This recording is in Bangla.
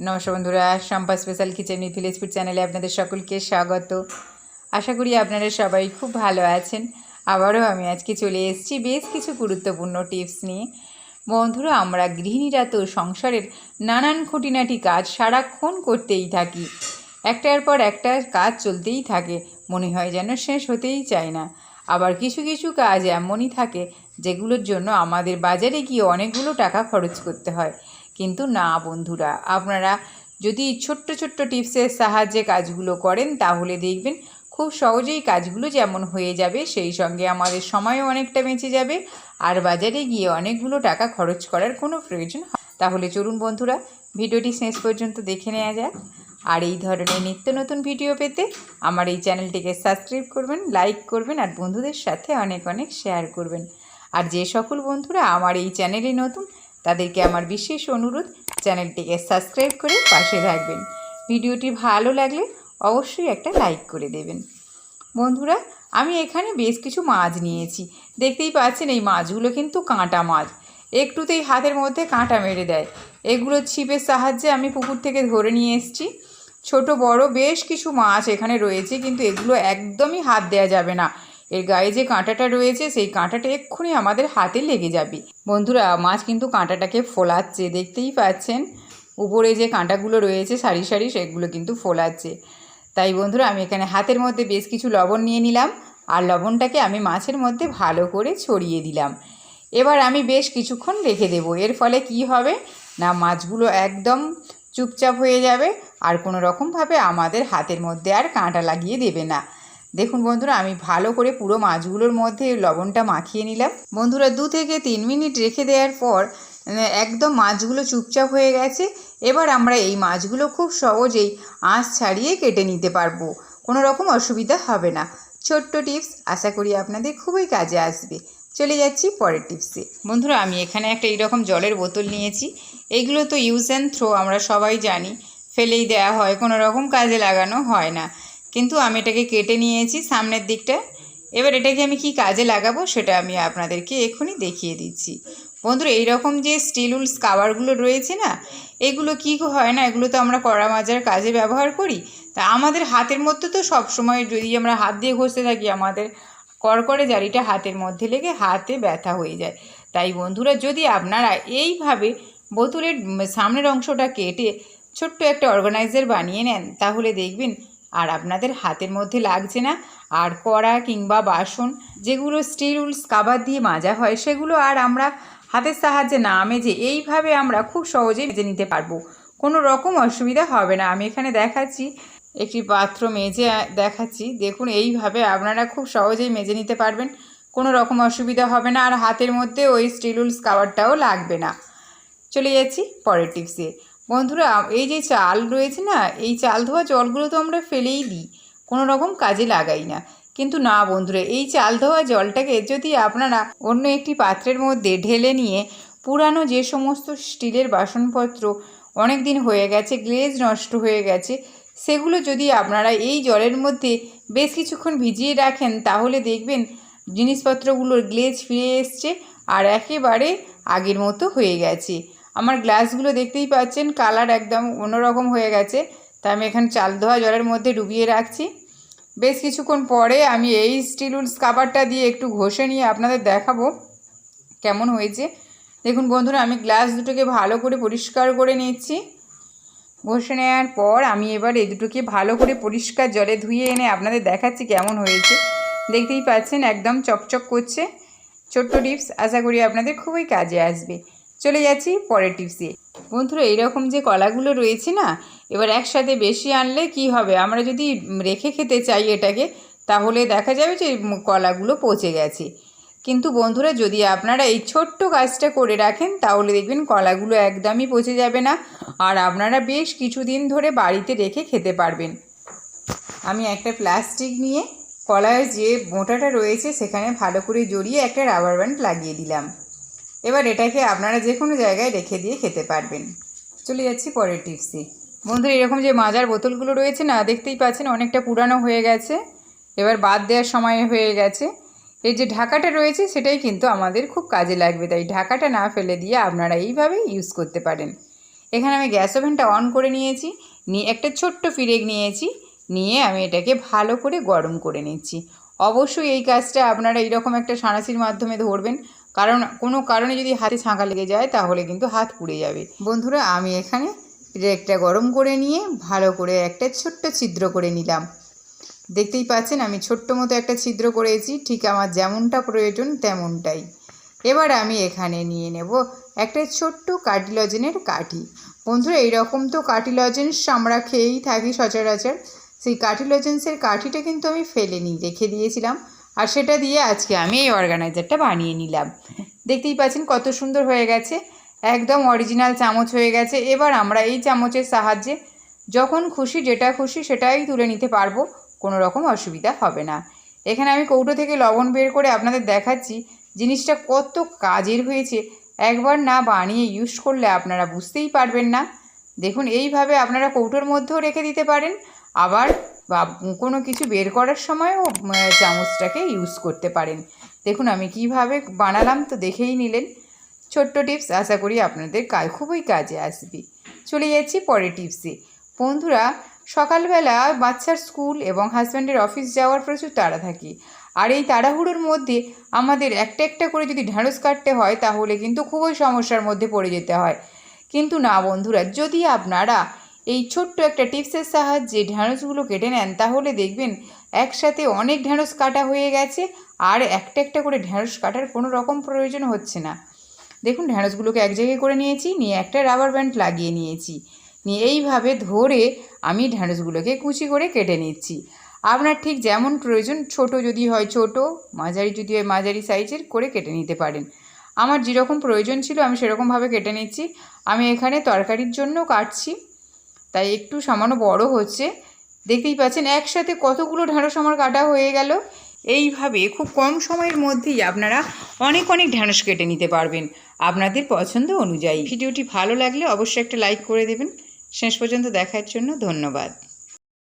নমস্কার বন্ধুরা Sampa special kitchen with village চ্যানেলে আপনাদের সকলকে স্বাগত। আশা করি আপনারা সবাই খুব ভালো আছেন। আবারও আমি আজকে চলে এসেছি বেশ কিছু গুরুত্বপূর্ণ টিপস নিয়ে। বন্ধুরা, আমরা গৃহিণীরা তো সংসারের নানান খুঁটিনাটি কাজ সারাক্ষণ করতেই থাকি। একটার পর একটা কাজ চলতেই থাকে, মনে হয় যেন শেষ হতেই চায় না। আবার কিছু কিছু কাজ এমনই থাকে, যেগুলোর জন্য আমাদের বাজারে গিয়ে অনেকগুলো টাকা খরচ করতে হয়। কিন্তু না, বন্ধুরা। আপনারা যদি ছোট্ট ছোট্ট টিপসের সাহায্যে কাজগুলো করেন, তাহলে দেখবেন খুব সহজেই কাজগুলো যেমন হয়ে যাবে, সেই সঙ্গে আমাদের সময়ও অনেকটা বেঁচে যাবে। আর বাজারে গিয়ে অনেকগুলো টাকা খরচ করার কোনো প্রয়োজন তাহলে চলুন বন্ধুরা, ভিডিওটি শেষ পর্যন্ত দেখে নেওয়া যাক। আর এই ধরনের নিত্য নতুন ভিডিও পেতে আমার এই চ্যানেলটিকে সাবস্ক্রাইব করবেন, লাইক করবেন আর বন্ধুদের সাথে অনেক অনেক শেয়ার করবেন। আর যে সকল বন্ধুরা আমার এই চ্যানেলে নতুন তাদেরকে আমার বিশেষ অনুরোধ, চ্যানেলটিকে সাবস্ক্রাইব করে পাশে থাকবেন। ভিডিওটি ভালো লাগলে অবশ্যই একটা লাইক করে দেবেন। বন্ধুরা, আমি এখানে বেশ কিছু মাছ নিয়েছি। দেখতেই পাচ্ছেন, এই মাছগুলো কিন্তু কাঁটা মাছ। একটুতেই হাতের মধ্যে কাঁটা মেরে দেয়। এগুলো ছিপের সাহায্যে আমি পুকুর থেকে ধরে নিয়ে এসেছি। ছোট, বড় বেশ কিছু মাছ এখানে রয়েছে, কিন্তু এগুলো একদমই হাত দেওয়া যাবে না। এর গায়ে যে কাঁটাটা রয়েছে, সেই কাঁটাটা এক্ষুনি আমাদের হাতে লেগে যাবে। বন্ধুরা, মাছ কিন্তু কাঁটাটাকে ফোলাচ্ছে, দেখতেই পাচ্ছেন? উপরে যে কাঁটাগুলো রয়েছে সারি সারি, সেগুলো কিন্তু ফোলাচ্ছে। তাই বন্ধুরা, আমি এখানে হাতের মধ্যে বেশ কিছু লবণ নিয়ে নিলাম, আর লবণটাকে আমি মাছের মধ্যে ভালো করে ছড়িয়ে দিলাম। এবার আমি বেশ কিছুক্ষণ রেখে দেব, এর ফলে কি হবে? না, মাছগুলো একদম চুপচাপ হয়ে যাবে, আর কোনো রকমভাবে আমাদের হাতের মধ্যে আর কাঁটা লাগিয়ে দেবে না। দেখুন বন্ধুরা, আমি ভালো করে পুরো মাছগুলোর মধ্যে লবণটা মাখিয়ে নিলাম। বন্ধুরা, দু থেকে তিন মিনিট রেখে দেওয়ার পর মানে একদম মাছগুলো চুপচাপ হয়ে গেছে। এবার আমরা এই মাছগুলো খুব সহজেই আঁশ ছাড়িয়ে কেটে নিতে পারব। কোনো রকম অসুবিধা হবে না। ছোট্ট টিপস আশা করি আপনাদের খুবই কাজে আসবে। চলে যাচ্ছি পরের টিপসে। বন্ধুরা, আমি এখানে একটা এইরকম জলের বোতল নিয়েছি। এগুলো তো ইউজ অ্যান্ড থ্রো আমরা সবাই জানি। ফেলেই দেওয়া হয়, কোনো রকম কাজে লাগানো হয় না। কিন্তু আমি এটাকে কেটে নিয়েছি সামনের দিকটা। এবার এটাকে আমি কি কাজে লাগাবো সেটা আমি আপনাদেরকে এক্ষুনি দেখিয়ে দিচ্ছি। বন্ধুরা, এইরকম যে স্টিল উলস কাভারগুলো রয়েছে না, এগুলো কি হয় না, এগুলো তো আমরা কড়া মাজার কাজে ব্যবহার করি। তা আমাদের হাতের মধ্যে তো সব সময় যদি আমরা হাত দিয়ে ঘষতে থাকি, আমাদের কড়কড়ে জারিটা হাতের মধ্যে লেগে হাতে ব্যথা হয়ে যায়। তাই বন্ধুরা, যদি আপনারা এইভাবে বোতলের সামনের অংশটা কেটে ছোট্ট একটা অর্গানাইজার বানিয়ে নেন, তাহলে দেখবেন আর আপনাদের হাতের মধ্যে লাগছে না, আর কড়া কিংবা বাসন, যেগুলো স্টিল উলস, কাবার দিয়ে মাজা হয়, সেগুলো আর আমরা হাতের সাহায্যে না মেজে এইভাবে আমরা খুব সহজেই মেজে নিতে পারব। কোনো রকম অসুবিধা হবে না। আমি এখানে দেখাচ্ছি, একটি পাত্র মেজে দেখাচ্ছি। দেখুন, এইভাবে আপনারা খুব সহজেই মেজে নিতে পারবেন। কোনো রকম অসুবিধা হবে না। আর হাতের মধ্যে ওই স্টিল উলস কাভারটাও লাগবে না। চলে যাচ্ছি পরের টিপসে বন্ধুরা এই যে চাল রয়েছে না, এই চাল ধোয়া জলগুলো তো আমরা ফেলেই দিই, কোনো রকম কাজে লাগাই না। কিন্তু না বন্ধুরা, এই চাল ধোয়া জলটাকে যদি আপনারা অন্য একটি পাত্রের মধ্যে ঢেলে নিয়ে, পুরানো যে সমস্ত স্টিলের বাসনপত্র অনেক দিন হয়ে গেছে, গ্লেজ নষ্ট হয়ে গেছে, সেগুলো যদি আপনারা এই জলের মধ্যে বেশ কিছুক্ষণ ভিজিয়ে রাখেন, তাহলে দেখবেন জিনিসপত্রগুলোর গ্লেজ ফিরে এসছে আর একেবারে আগের মতো হয়ে গেছে। আমার গ্লাসগুলো দেখতেই পাচ্ছেন, কালার একদম অন্যরকম হয়ে গেছে। তাই আমি এখানে চাল ধোয়া জলের মধ্যে ডুবিয়ে রাখছি। বেশ কিছুক্ষণ পরে আমি এই স্টিল উলস কাবারটা দিয়ে একটু ঘষে নিয়ে আপনাদের দেখাবো কেমন হয়েছে। দেখুন বন্ধুরা, আমি গ্লাস দুটোকে ভালো করে পরিষ্কার করে নিচ্ছি। ঘষে নেওয়ার পর আমি এবার এই দুটোকে ভালো করে পরিষ্কার জলে ধুয়ে এনে আপনাদের দেখাচ্ছি কেমন হয়েছে। দেখতেই পাচ্ছেন একদম চকচক করছে। ছোট্ট টিপস আশা করি আপনাদের খুবই কাজে আসবে। চলে যাচ্ছি পরের টিপসে। বন্ধুরা, এইরকম যে কলাগুলো রয়েছে না, এবার একসাথে বেশি আনলে কি হবে? আমরা যদি রেখে খেতে চাই এটাকে, তাহলে দেখা যাবে যে কলাগুলো পচে গেছে। কিন্তু বন্ধুরা, যদি আপনারা এই ছোট্ট কাজটা করে রাখেন, তাহলে দেখবেন কলাগুলো একদমই পচে যাবে না, আর আপনারা বেশ কিছুদিন ধরে বাড়িতে রেখে খেতে পারবেন। আমি একটা প্লাস্টিক নিয়ে কলার যে মোটাটা রয়েছে, সেখানে ভালো করে জড়িয়ে একটা রাবার ব্যান্ড লাগিয়ে দিলাম। এবার এটাকে আপনারা যে কোনো জায়গায় রেখে দিয়ে খেতে পারবেন। চলে যাচ্ছি পরের টিপসে বন্ধুরা, এরকম যে মাজার বোতলগুলো রয়েছে না, দেখতেই পাচ্ছেন অনেকটা পুরানো হয়ে গেছে। এবার বাদ দেওয়ার সময় হয়ে গেছে। এই যে ঢাকাটা রয়েছে, সেটাই কিন্তু আমাদের খুব কাজে লাগবে। তাই ঢাকাটা না ফেলে দিয়ে আপনারা এইভাবে ইউজ করতে পারেন। এখানে আমি গ্যাস ওভেনটা অন করে নিয়েছি, নিয়ে একটা ছোট্ট ফিরেক নিয়েছি, নিয়ে আমি এটাকে ভালো করে গরম করে নিচ্ছি। অবশ্যই এই কাজটা আপনারা এইরকম একটা সাঁড়াশির মাধ্যমে ধরবেন কারণ, কোনো কারণে যদি হাতে ছাঁকা লেগে যায়, তাহলে কিন্তু হাত পুড়ে যাবে। বন্ধুরা, আমি এখানে একটা গরম করে নিয়ে ভালো করে একটা ছোট্ট ছিদ্র করে নিলাম। দেখতেই পাচ্ছেন, আমি ছোট্ট মতো একটা ছিদ্র করেছি, ঠিক আমার যেমনটা প্রয়োজন তেমনটাই। এবার আমি এখানে নিয়ে নেব একটা ছোট্ট কার্টিলজেনের কাঠি। বন্ধুরা, এইরকম তো কার্টিলজেন্স আমরা খেয়েই থাকি সচরাচর। সেই কার্টিলজেন্সের কাঠিটা কিন্তু আমি ফেলে নিই রেখে দিয়েছিলাম। আর সেটা দিয়ে আজকে আমি এই অর্গানাইজারটা বানিয়ে নিলাম। দেখতেই পাচ্ছেন কত সুন্দর হয়ে গেছে। একদম অরিজিনাল চামচ হয়ে গেছে। এবার আমরা এই চামচের সাহায্যে যখন খুশি, যেটা খুশি সেটাই তুলে নিতে পারব। কোনো রকম অসুবিধা হবে না। এখানে আমি কৌটো থেকে লবণ বের করে আপনাদের দেখাচ্ছি। জিনিসটা কত কাজের হয়েছে। একবার না বানিয়ে ইউজ করলে আপনারা বুঝতেই পারবেন না। দেখুন, এইভাবে আপনারা কৌটোর মধ্যেও রেখে দিতে পারেন। আবার বা কোনো কিছু বের করার সময়ও চামচটাকে ইউজ করতে পারেন। দেখুন, আমি কীভাবে বানালাম তো দেখেই নিলেন। ছোট্ট টিপস আশা করি আপনাদের কাজ খুবই কাজে আসবে। চলে যাচ্ছি পরের টিপসে। বন্ধুরা, সকালবেলা বাচ্চার স্কুল এবং হাজব্যান্ডের অফিস যাওয়ার প্রচুর তাড়া থাকে। আর এই তাড়াহুড়োর মধ্যে আমাদের একটা একটা করে যদি ঢ্যাঁড়স কাটতে হয়, তাহলে কিন্তু খুবই সমস্যার মধ্যে পড়ে যেতে হয়। কিন্তু না, বন্ধুরা, যদি আপনারা এই ছোট্ট একটা টিপসের সাহায্যে ঢ্যাঁড়সগুলো কেটে নেন, তাহলে দেখবেন একসাথে অনেক ঢ্যাঁড়স কাটা হয়ে গেছে আর একটা একটা করে ঢ্যাঁড়স কাটার কোনো রকম প্রয়োজন হচ্ছে না। দেখুন ঢ্যাঁড়সগুলোকে এক জায়গায় করে নিয়েছি, নিয়ে একটা রাবার ব্যান্ড লাগিয়ে নিয়েছি। নিয়ে এইভাবে ধরে আমি ঢ্যাঁড়সগুলোকে কুচি করে কেটে নিচ্ছি। আপনার ঠিক যেমন প্রয়োজন, ছোট যদি হয় ছোট, মাঝারি যদি হয় মাঝারি সাইজের করে কেটে নিতে পারেন। আমার যেরকম প্রয়োজন ছিল আমি সেরকমভাবে কেটে নিচ্ছি। আমি এখানে তরকারির জন্য কাটছি। তাই একটু সামান্য বড় হচ্ছে। দেখতেই পাচ্ছেন, একসাথে কতগুলো ঢ্যাঁড়স আমার কাটা হয়ে গেল। এইভাবে খুব কম সময়ের মধ্যেই আপনারা অনেক অনেক ঢ্যাঁড়স কেটে নিতে পারবেন আপনাদের পছন্দ অনুযায়ী। ভিডিওটি ভালো লাগলে অবশ্যই একটা লাইক করে দেবেন। শেষ পর্যন্ত দেখার জন্য ধন্যবাদ।